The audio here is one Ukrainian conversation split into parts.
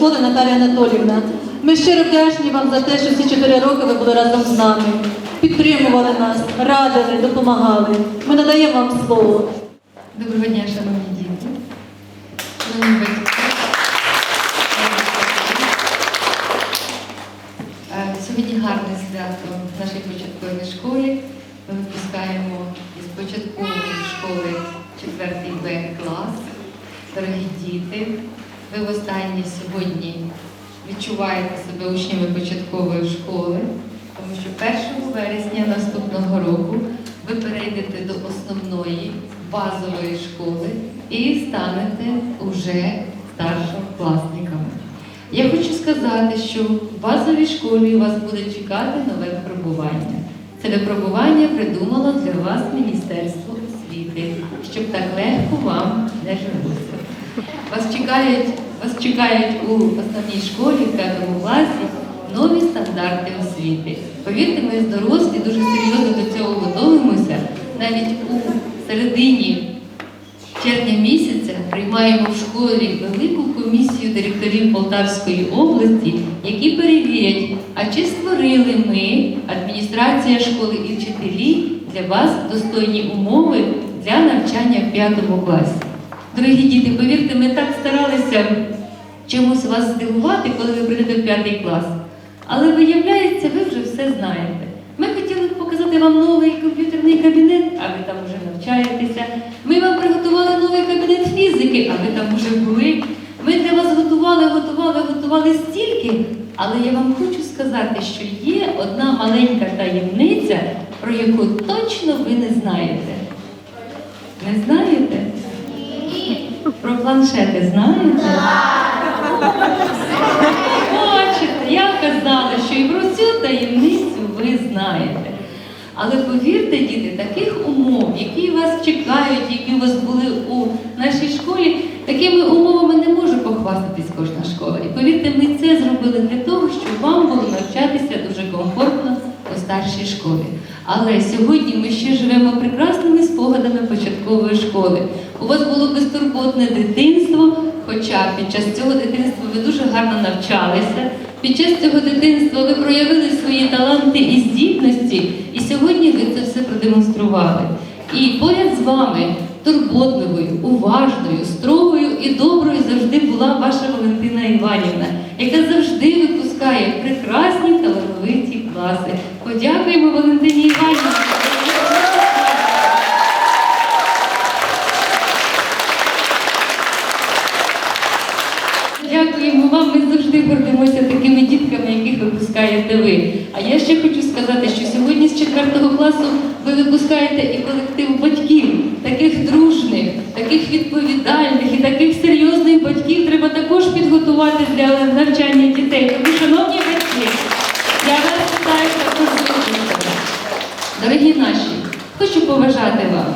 школи Наталія Анатоліївна. Ми щиро вдячні вам за те, що всі чотири роки ви були разом з нами, підтримували нас, радили, допомагали. Ми надаємо вам слово. Доброго дня, шановні діти. Шановні батьки. Е, Сьогодні гарне свято в нашій початковій школі. Ми випускаємо із початкової школи 4 Б клас. Дорогі діти, ви востаннє сьогодні відчуваєте себе учнями початкової школи, тому що 1 вересня наступного року ви перейдете до основної базової школи і станете уже старшокласниками. Я хочу сказати, що в базовій школі вас буде чекати нове випробування. Це випробування придумало для вас Міністерство освіти, щоб так легко вам не жилося. Вас чекають, вас чекають у основній школі в п'ятому класі нові стандарти освіти. Повірте, ми дорослі дуже серйозно до цього готуємося. Навіть у середині червня місяця приймаємо в школі велику комісію директорів Полтавської області, які перевірять, а чи створили ми, адміністрація школи і вчителі, для вас достойні умови для навчання в п'ятому класі. Дорогі діти, повірте, ми так старалися чимось вас здивувати, коли ви прийдете в п'ятий клас. Але виявляється, ви вже все знаєте. Ми хотіли б показати вам новий комп'ютерний кабінет, а ви там вже навчаєтеся. Ми вам приготували новий кабінет фізики, а ви там вже були. Ми для вас готували, готували, готували стільки. Але я вам хочу сказати, що є одна маленька таємниця, про яку точно ви не знаєте. Не знаєте? Про планшети знаєте? Бачите, я казала, що і про цю таємницю ви знаєте. Але повірте, діти, таких умов, які вас чекають, які у вас були у нашій школі, такими умовами не може похвастатись кожна школа. І повірте, ми це зробили для того, щоб вам було навчатися дуже комфортно у старшій школі. Але сьогодні ми ще живемо прекрасними спогадами початкової школи. У вас було безтурботне дитинство, хоча під час цього дитинства ви дуже гарно навчалися. Під час цього дитинства ви проявили свої таланти і здібності, і сьогодні ви це все продемонстрували. І поряд з вами турботливою, уважною, строгою і доброю завжди була ваша Валентина Іванівна, яка завжди випускає прекрасні талановиті класи. Подякуємо Валентині Іванівні. Дякуємо вам. Ми завжди гордимося такими дітками, яких випускаєте ви. А я ще хочу сказати, що сьогодні з 4 класу ви випускаєте і колектив батьків, таких дружних, таких відповідальних і таких серйозних батьків треба також підготувати для навчання дітей. Тому, шановні батьки, я вас вітаю також випусками. Дорогі наші, хочу побажати вам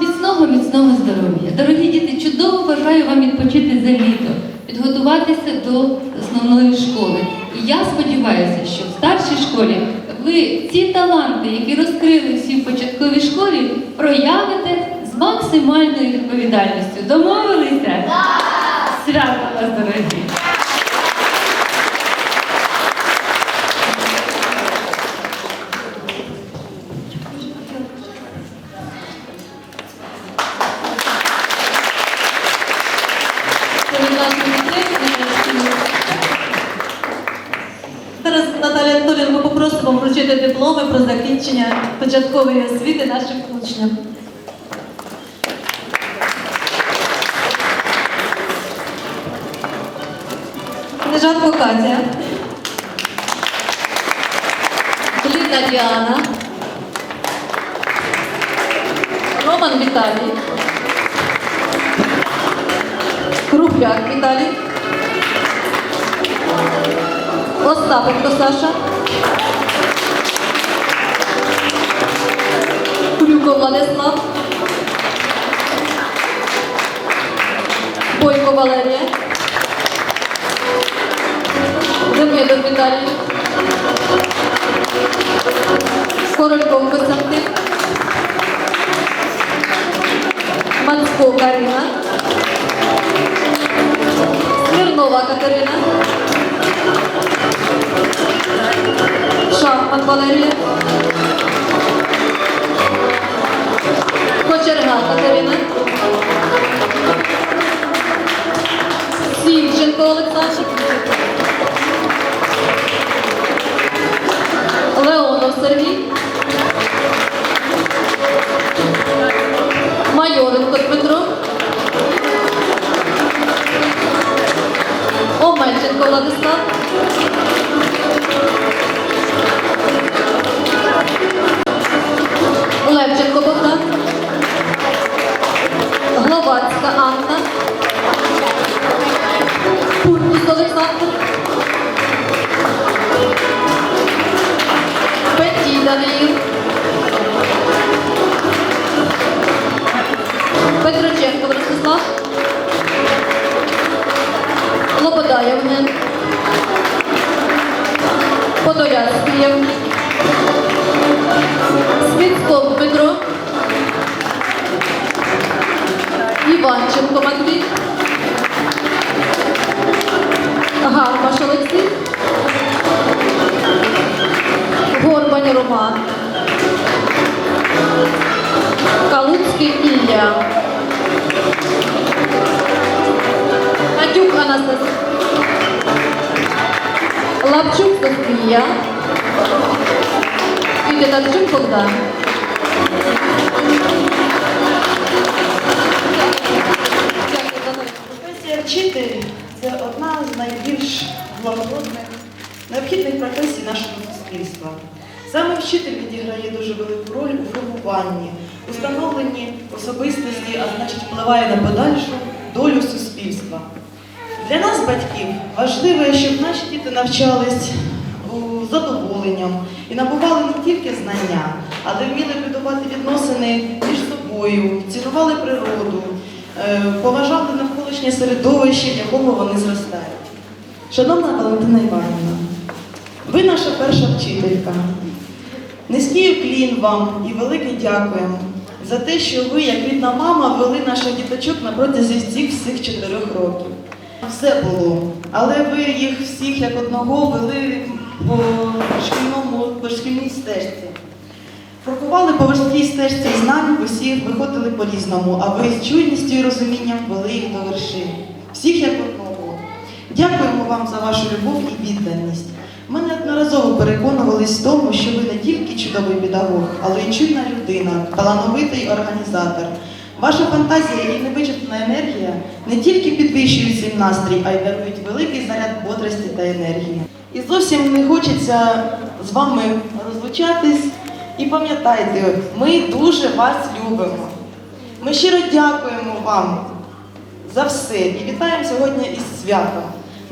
міцного, міцного здоров'я. Дорогі діти, чудово бажаю вам відпочити за літо, підготуватися до основної школи. І я сподіваюся, що в старшій школі ви ці таланти, які розкрили всі в початковій школі, проявите з максимальною відповідальністю. Домовилися? Свято вас, дорогі! Ми попросимо вручити дипломи про закінчення початкової освіти нашим учням. Книжатко Катя. Ліна Діана. Роман Віталій. Крупляк Віталій. Остапенко Саша. Крюков Владислав. Бойко Валерія. Дем'єдов Віталій. Корольков Костянтин. Мацко Каріна. Снова Катерина. Шахман Валерія. Кочерга Катерина. Сівченко Олександр. Олександр. Петій Даниїл. Петроченко Ростислав. Лобода Євген. Подоляцький Євген. Свіцков Дмитро. Іванченко Матвій. Горбань Роман. Калуцький Ілля. Надюк Анастасія. Лапчук Софія. І Титарчук Богдан. Професія вчитель це одна з найбільш благородних, необхідних професій нашого суспільства. Саме вчитель відіграє дуже велику роль у формуванні, у становленні особистості, а значить впливає на подальшу долю суспільства. Для нас, батьків, важливо, щоб наші діти навчались задоволенням і набували не тільки знання, але вміли будувати відносини між собою, цінували природу, е, поважали навколишнє середовище, в якому вони зростають. Шановна Валентина Іванівна, ви наша перша вчителька. Низький уклін вам і велике дякуємо за те, що ви, як рідна мама, вели наших діточок на протязі цих всіх чотирьох років. Все було, але ви їх всіх як одного вели по шкільному по шкільній стежці. Крокували по важкій стежці знань, усі виходили по-різному, а ви з чуйністю і розумінням вели їх до вершини. Всіх як одного. Дякуємо вам за вашу любов і відданість. Ми неодноразово переконувались в тому, що ви не тільки чудовий педагог, але й чуйна людина, талановитий організатор. Ваша фантазія і невичерпна енергія не тільки підвищують всім настрій, а й дарують великий заряд бодрості та енергії. І зовсім не хочеться з вами розлучатись. І пам'ятайте, ми дуже вас любимо. Ми щиро дякуємо вам за все і вітаємо сьогодні із святом.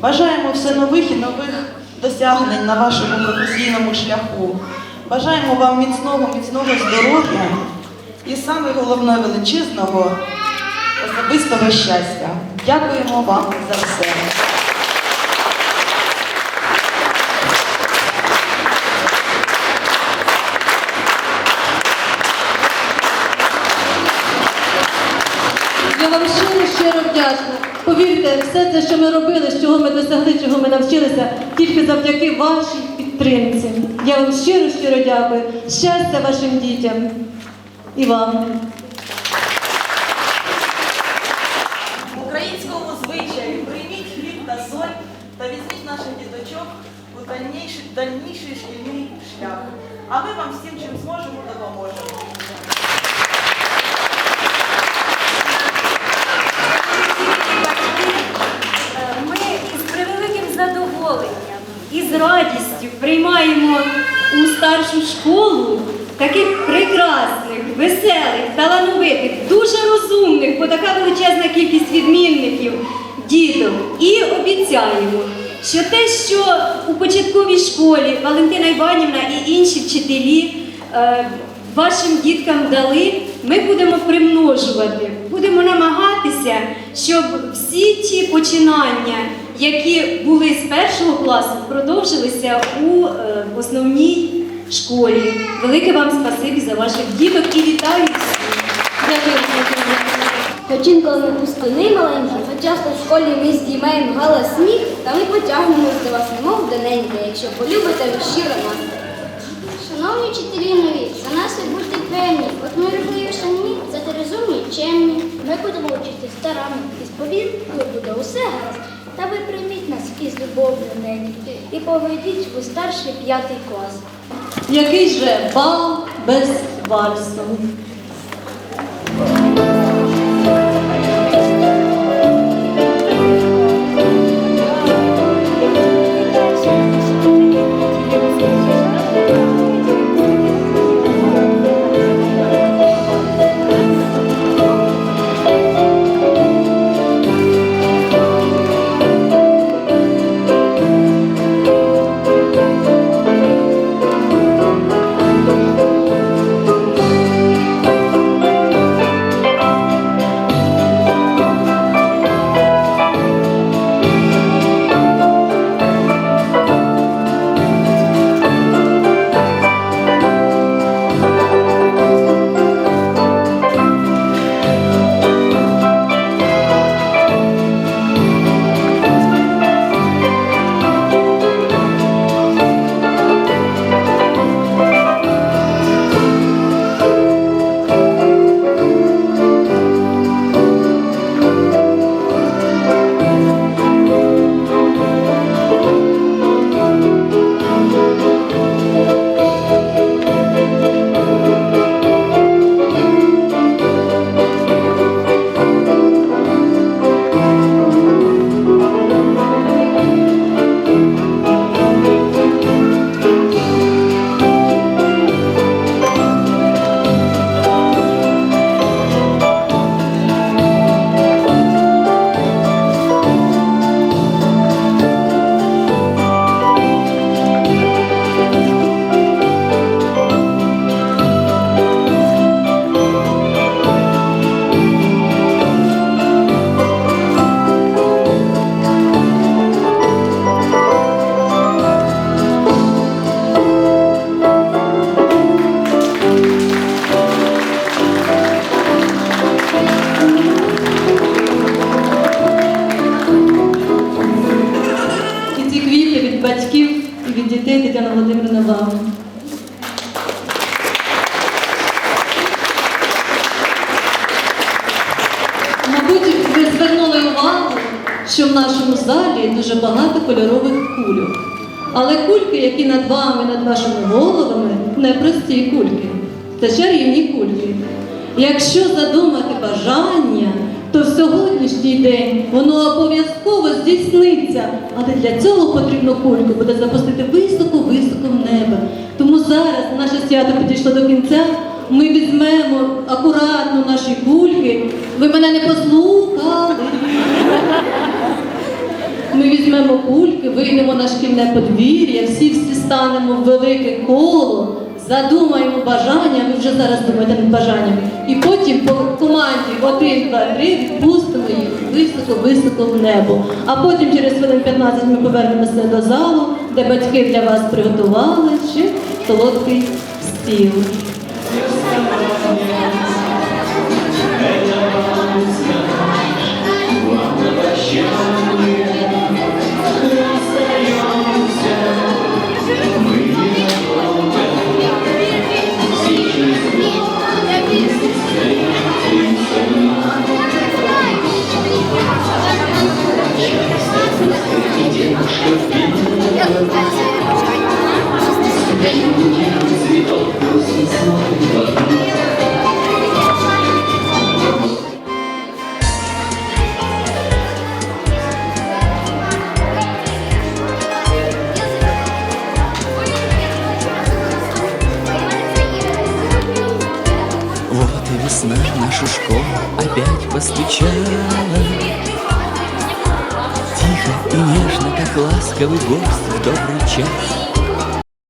Бажаємо все нових і нових досягнень на вашому професійному шляху. Бажаємо вам міцного, міцного здоров'я і саме головне величезного особистого щастя. Дякуємо вам за все. Я вам щиро, щиро вдячна. Повірте, все це, що ми робили, з чого ми досягли, чого ми навчилися, тільки завдяки вашій підтримці. Я вам щиро, щиро дякую. Щастя вашим дітям і вам. В українському звичаї прийміть хліб та соль та візьміть наших діточок у дальніший шкільний шлях. А ми вам всім, чим зможемо, допоможемо. Приймаємо у старшу школу таких прекрасних, веселих, талановитих, дуже розумних, бо така величезна кількість відмінників діток. І обіцяємо, що те, що у початковій школі Валентина Іванівна і інші вчителі е, вашим діткам дали, ми будемо примножувати, будемо намагатися, щоб всі ті починання, які були з першого класу, продовжилися у е, основній школі. Велике вам спасибі за ваших діток і вітаю всіх. Інколи ми пустуни маленькі, то часто в школі ми здіймаємо галас сміх, та ми потягнемось до вас, немов до неньки, якщо полюбите щиро нас. Шановні вчителі нові, за нас ви будьте певні, от ми робили самі, зате розумні чемні. Ми будемо вчитись старами, і сповідно буде усе гаразд. Та ви прийміть нас із любов'ю нині і поведіть у старший п'ятий клас. Який же бал без вальсу? Що в нашому залі дуже багато кольорових кульок. Але кульки, які над вами, над вашими головами, не прості кульки. Це чарівні кульки. Якщо задумати бажання, то в сьогоднішній день воно обов'язково здійсниться. Але для цього потрібно кульку буде запустити високо-високо в небо. Тому зараз наше свято підійшло до кінця. Ми візьмемо акуратно наші кульки. Ви мене не послухали. Ми візьмемо кульки, вийдемо на шкільне подвір'я, всі всі станемо в велике коло, задумаємо бажання, ви вже зараз думаєте над бажанням. І потім по команді 1, 2, 3 відпустимо їх високо-високо в небо. А потім через хвилин 15 ми повернемося до залу, де батьки для вас приготували ще солодкий стіл. Вот и весна нашу школу опять постучала. Тихо и нежно, как ласковый гость в добрый час